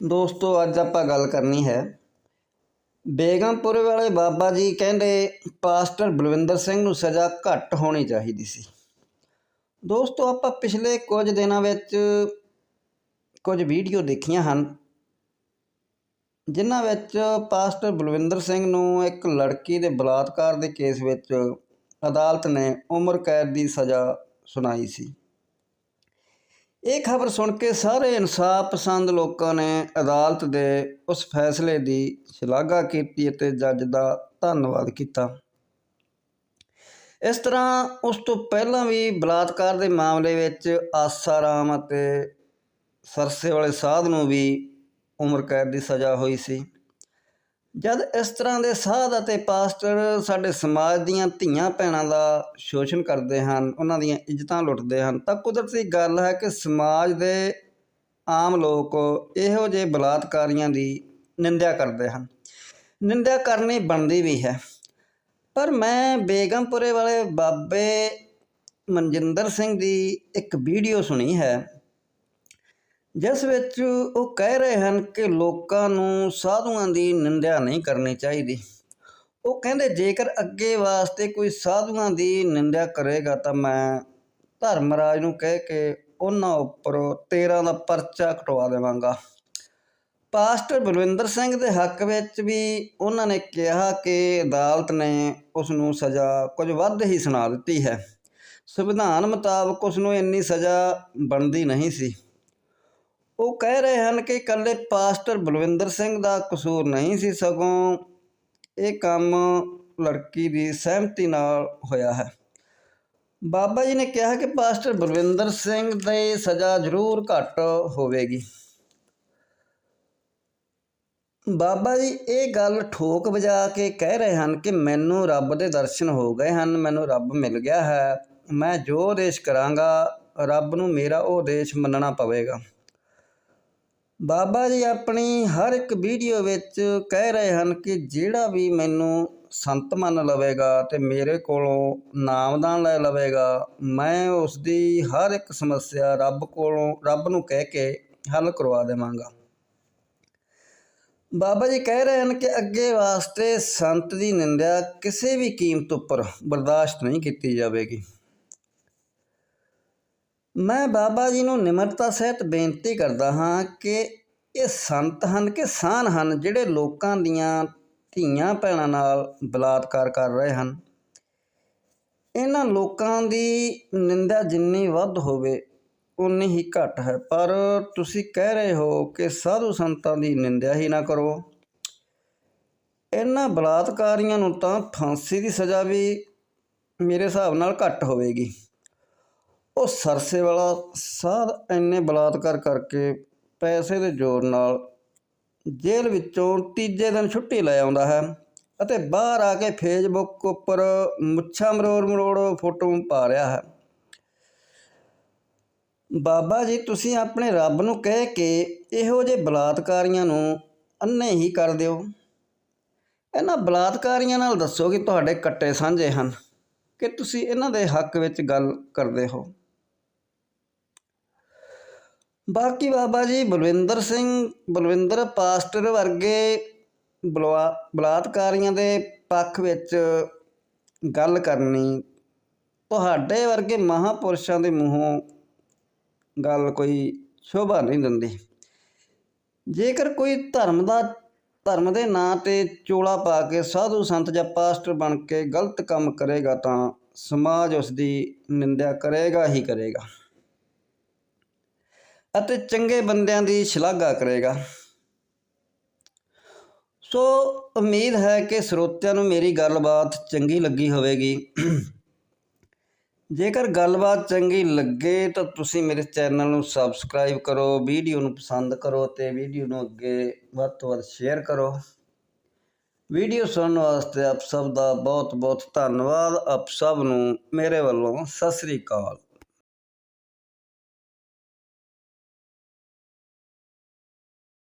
ਦੋਸਤੋ, ਅੱਜ ਆਪਾਂ ਗੱਲ ਕਰਨੀ ਹੈ। ਬੇਗਮਪੁਰ ਵਾਲੇ ਬਾਬਾ ਜੀ ਕਹਿੰਦੇ, ਪਾਸਟਰ ਬਲਵਿੰਦਰ ਸਿੰਘ ਨੂੰ ਸਜ਼ਾ ਘੱਟ ਹੋਣੀ ਚਾਹੀਦੀ ਸੀ। ਦੋਸਤੋ, ਆਪਾਂ ਪਿਛਲੇ ਕੁਝ ਦਿਨਾਂ ਵਿੱਚ ਕੁਝ ਵੀਡੀਓ ਦੇਖੀਆਂ ਹਨ, ਜਿਨ੍ਹਾਂ ਵਿੱਚ ਪਾਸਟਰ ਬਲਵਿੰਦਰ ਸਿੰਘ ਨੂੰ ਇੱਕ ਲੜਕੀ ਦੇ ਬਲਾਤਕਾਰ ਦੇ ਕੇਸ ਵਿੱਚ ਅਦਾਲਤ ਨੇ ਉਮਰ ਕੈਦ ਦੀ ਸਜ਼ਾ ਸੁਣਾਈ ਸੀ। ਇਹ ਖਬਰ ਸੁਣ ਕੇ ਸਾਰੇ ਇਨਸਾਫ ਪਸੰਦ ਲੋਕਾਂ ਨੇ ਅਦਾਲਤ ਦੇ ਉਸ ਫੈਸਲੇ ਦੀ ਸ਼ਲਾਘਾ ਕੀਤੀ ਅਤੇ ਜੱਜ ਦਾ ਧੰਨਵਾਦ ਕੀਤਾ। ਇਸ ਤਰ੍ਹਾਂ ਉਸ ਤੋਂ ਪਹਿਲਾਂ ਵੀ ਬਲਾਤਕਾਰ ਦੇ ਮਾਮਲੇ ਵਿੱਚ ਆਸਾਰਾਮ ਅਤੇ ਸਰਸੇ ਵਾਲੇ ਸਾਧ ਨੂੰ ਵੀ ਉਮਰ ਕੈਦ ਦੀ ਸਜ਼ਾ ਹੋਈ ਸੀ। ਜਦ ਇਸ ਤਰ੍ਹਾਂ ਦੇ ਸਾਧ ਅਤੇ ਪਾਸਟਰ ਸਾਡੇ ਸਮਾਜ ਦੀਆਂ ਧੀਆਂ ਭੈਣਾਂ ਦਾ ਸ਼ੋਸ਼ਣ ਕਰਦੇ ਹਨ, ਉਹਨਾਂ ਦੀਆਂ ਇੱਜ਼ਤਾਂ ਲੁੱਟਦੇ ਹਨ, ਤਾਂ ਕੁਦਰਤੀ ਗੱਲ ਹੈ ਕਿ ਸਮਾਜ ਦੇ ਆਮ ਲੋਕ ਇਹੋ ਜਿਹੇ ਬਲਾਤਕਾਰੀਆਂ ਦੀ ਨਿੰਦਿਆ ਕਰਦੇ ਹਨ। ਨਿੰਦਿਆ ਕਰਨੀ ਬਣਦੀ ਵੀ ਹੈ। ਪਰ ਮੈਂ ਬੇਗਮਪੁਰੇ ਵਾਲੇ ਬਾਬੇ ਮਨਜਿੰਦਰ ਸਿੰਘ ਦੀ ਇੱਕ ਵੀਡੀਓ ਸੁਣੀ ਹੈ। ਜਿਸ ਵਿੱਚ ਉਹ ਕਹਿ ਰਹੇ ਹਨ ਕਿ ਲੋਕਾਂ ਨੂੰ ਸਾਧੂਆਂ ਦੀ ਨਿੰਦਿਆ ਨਹੀਂ ਕਰਨੀ ਚਾਹੀਦੀ। ਉਹ ਕਹਿੰਦੇ, ਜੇਕਰ ਅੱਗੇ ਵਾਸਤੇ ਕੋਈ ਸਾਧੂਆਂ ਦੀ ਨਿੰਦਿਆ ਕਰੇਗਾ ਤਾਂ ਮੈਂ ਧਰਮਰਾਜ ਨੂੰ ਕਹਿ ਕੇ ਉਹਨਾਂ ਉੱਪਰ 13 ਦਾ ਪਰਚਾ ਕਟਵਾ ਦੇਵਾਂਗਾ। ਪਾਸਟਰ ਬਲਵਿੰਦਰ ਸਿੰਘ ਦੇ ਹੱਕ ਵਿੱਚ ਵੀ ਉਹਨਾਂ ਨੇ ਕਿਹਾ ਕਿ ਅਦਾਲਤ ਨੇ ਉਸ ਨੂੰ ਸਜ਼ਾ ਕੁਝ ਵੱਧ ਹੀ ਸੁਣਾ ਦਿੱਤੀ ਹੈ। ਸੰਵਿਧਾਨ ਮੁਤਾਬਕ ਉਸ ਨੂੰ ਇੰਨੀ ਸਜ਼ਾ ਬਣਦੀ ਨਹੀਂ ਸੀ। ਉਹ ਕਹਿ ਰਹੇ ਹਨ ਕਿ ਇਕੱਲੇ ਪਾਸਟਰ ਬਲਵਿੰਦਰ ਸਿੰਘ ਦਾ ਕਸੂਰ ਨਹੀਂ ਸੀ ਸਗੋਂ ਇਹ ਕੰਮ ਲੜਕੀ ਦੀ ਸਹਿਮਤੀ ਨਾਲ ਹੋਇਆ ਹੈ। ਬਾਬਾ ਜੀ ਨੇ ਕਿਹਾ ਕਿ ਪਾਸਟਰ ਬਲਵਿੰਦਰ ਸਿੰਘ ਦੇ ਸਜ਼ਾ ਜ਼ਰੂਰ ਘੱਟ ਹੋਵੇਗੀ। ਬਾਬਾ ਜੀ, ਇਹ ਗੱਲ ਠੋਕ ਵਜਾ ਕੇ ਕਹਿ ਰਹੇ ਹਨ ਕਿ ਮੈਨੂੰ ਰੱਬ ਦੇ ਦਰਸ਼ਨ ਹੋ ਗਏ ਹਨ, ਮੈਨੂੰ ਰੱਬ ਮਿਲ ਗਿਆ ਹੈ, ਮੈਂ ਜੋ ਦੇਸ਼ ਕਰਾਂਗਾ, ਰੱਬ ਨੂੰ ਮੇਰਾ ਉਹ ਦੇਸ਼ ਮੰਨਣਾ ਪਵੇਗਾ। ਬਾਬਾ ਜੀ ਆਪਣੀ ਹਰ ਇੱਕ ਵੀਡੀਓ ਵਿੱਚ ਕਹਿ ਰਹੇ ਹਨ ਕਿ ਜਿਹੜਾ ਵੀ ਮੈਨੂੰ ਸੰਤ ਮੰਨ ਲਵੇਗਾ ਤੇ ਮੇਰੇ ਕੋਲੋਂ ਨਾਮਦਾਨ ਲੈ ਲਵੇਗਾ, ਮੈਂ ਉਸ ਦੀ ਹਰ ਇੱਕ ਸਮੱਸਿਆ ਰੱਬ ਕੋਲੋਂ, ਰੱਬ ਨੂੰ ਕਹਿ ਕੇ ਹੱਲ ਕਰਵਾ ਦੇਵਾਂਗਾ। ਬਾਬਾ ਜੀ ਕਹਿ ਰਹੇ ਹਨ ਕਿ ਅੱਗੇ ਵਾਸਤੇ ਸੰਤ ਦੀ ਨਿੰਦਿਆ ਕਿਸੇ ਵੀ ਕੀਮਤ ਉੱਪਰ ਬਰਦਾਸ਼ਤ ਨਹੀਂ ਕੀਤੀ ਜਾਵੇਗੀ। ਮੈਂ ਬਾਬਾ ਜੀ ਨੂੰ ਨਿਮਰਤਾ ਸਹਿਤ ਬੇਨਤੀ ਕਰਦਾ ਹਾਂ ਕਿ ਇਹ ਸੰਤ ਹਨ ਕਿ ਸਾਨ ਹਨ ਜਿਹੜੇ ਲੋਕਾਂ ਦੀਆਂ ਧੀਆਂ ਭੈਣਾਂ ਨਾਲ ਬਲਾਤਕਾਰ ਕਰ ਰਹੇ ਹਨ। ਇਹਨਾਂ ਲੋਕਾਂ ਦੀ ਨਿੰਦਾ ਜਿੰਨੀ ਵੱਧ ਹੋਵੇ ਉਨੀ ਹੀ ਘੱਟ ਹੈ। ਪਰ ਤੁਸੀਂ ਕਹਿ ਰਹੇ ਹੋ ਕਿ ਸਾਧੂ ਸੰਤਾਂ ਦੀ ਨਿੰਦਿਆ ਹੀ ਨਾ ਕਰੋ। ਇਹਨਾਂ ਬਲਾਤਕਾਰੀਆਂ ਨੂੰ ਤਾਂ ਫਾਂਸੀ ਦੀ ਸਜ਼ਾ ਵੀ ਮੇਰੇ ਹਿਸਾਬ ਨਾਲ ਘੱਟ ਹੋਵੇਗੀ। ਉਹ ਸਰਸੇ ਵਾਲਾ ਸਾਧ ਇੰਨੇ ਬਲਾਤਕਾਰ ਕਰਕੇ ਪੈਸੇ ਦੇ ਜ਼ੋਰ ਨਾਲ ਜੇਲ੍ਹ ਵਿੱਚੋਂ ਤੀਜੇ ਦਿਨ ਛੁੱਟੀ ਲੈ ਆਉਂਦਾ ਹੈ ਅਤੇ ਬਾਹਰ ਆ ਕੇ ਫੇਸਬੁੱਕ ਉੱਪਰ ਮੁੱਛਾਂ ਮਰੋੜ ਮਰੋੜ ਫੋਟੋ ਪਾ ਰਿਹਾ ਹੈ। ਬਾਬਾ ਜੀ, ਤੁਸੀਂ ਆਪਣੇ ਰੱਬ ਨੂੰ ਕਹਿ ਕੇ ਇਹੋ ਜਿਹੇ ਬਲਾਤਕਾਰੀਆਂ ਨੂੰ ਅੰਨੇ ਹੀ ਕਰ ਦਿਓ। ਇਹਨਾਂ ਬਲਾਤਕਾਰੀਆਂ ਨਾਲ ਦੱਸੋ ਕਿ ਤੁਹਾਡੇ ਕੱਟੇ ਸਾਂਝੇ ਹਨ ਕਿ ਤੁਸੀਂ ਇਹਨਾਂ ਦੇ ਹੱਕ ਵਿੱਚ ਗੱਲ ਕਰਦੇ ਹੋ। ਬਾਕੀ ਬਾਬਾ ਜੀ ਬਲਵਿੰਦਰ ਸਿੰਘ, ਬਲਵਿੰਦਰ ਪਾਸਟਰ ਵਰਗੇ ਬਲਾਤਕਾਰੀਆਂ ਦੇ ਪੱਖ ਵਿੱਚ ਗੱਲ ਕਰਨੀ, ਤੁਹਾਡੇ ਵਰਗੇ ਮਹਾਪੁਰਸ਼ਾਂ ਦੇ ਮੂੰਹੋਂ ਗੱਲ ਕੋਈ ਸ਼ੋਭਾ ਨਹੀਂ ਦਿੰਦੀ। ਜੇਕਰ ਕੋਈ ਧਰਮ ਦਾ, ਧਰਮ ਦੇ ਨਾਂ ਤੇ ਚੋਲਾ ਪਾ ਕੇ ਸਾਧੂ ਸੰਤ ਜਾਂ ਪਾਸਟਰ ਬਣ ਕੇ ਗਲਤ ਕੰਮ ਕਰੇਗਾ ਤਾਂ ਸਮਾਜ ਉਸ ਦੀ ਨਿੰਦਿਆ ਕਰੇਗਾ ਹੀ ਕਰੇਗਾ। ਅਤੇ ਚੰਗੇ ਬੰਦਿਆਂ ਦੀ ਸ਼ਲਾਘਾ ਕਰੇਗਾ। ਸੋ ਉਮੀਦ ਹੈ ਕਿ ਸਰੋਤਿਆਂ ਨੂੰ ਮੇਰੀ ਗੱਲਬਾਤ ਚੰਗੀ ਲੱਗੀ ਹੋਵੇਗੀ। ਜੇਕਰ ਗੱਲਬਾਤ ਚੰਗੀ ਲੱਗੇ ਤਾਂ ਤੁਸੀਂ ਮੇਰੇ ਚੈਨਲ ਨੂੰ ਸਬਸਕ੍ਰਾਈਬ ਕਰੋ, ਵੀਡੀਓ ਨੂੰ ਪਸੰਦ ਕਰੋ ਤੇ ਵੀਡੀਓ ਨੂੰ ਅੱਗੇ ਵੱਧ ਤੋਂ ਵੱਧ ਸ਼ੇਅਰ ਕਰੋ। ਵੀਡੀਓ ਸੁਣਨ ਵਾਸਤੇ ਆਪ ਸਭ ਦਾ ਬਹੁਤ ਬਹੁਤ ਧੰਨਵਾਦ। ਆਪ ਸਭ ਨੂੰ ਮੇਰੇ ਵੱਲੋਂ ਸਤਿ ਸ੍ਰੀ ਅਕਾਲ।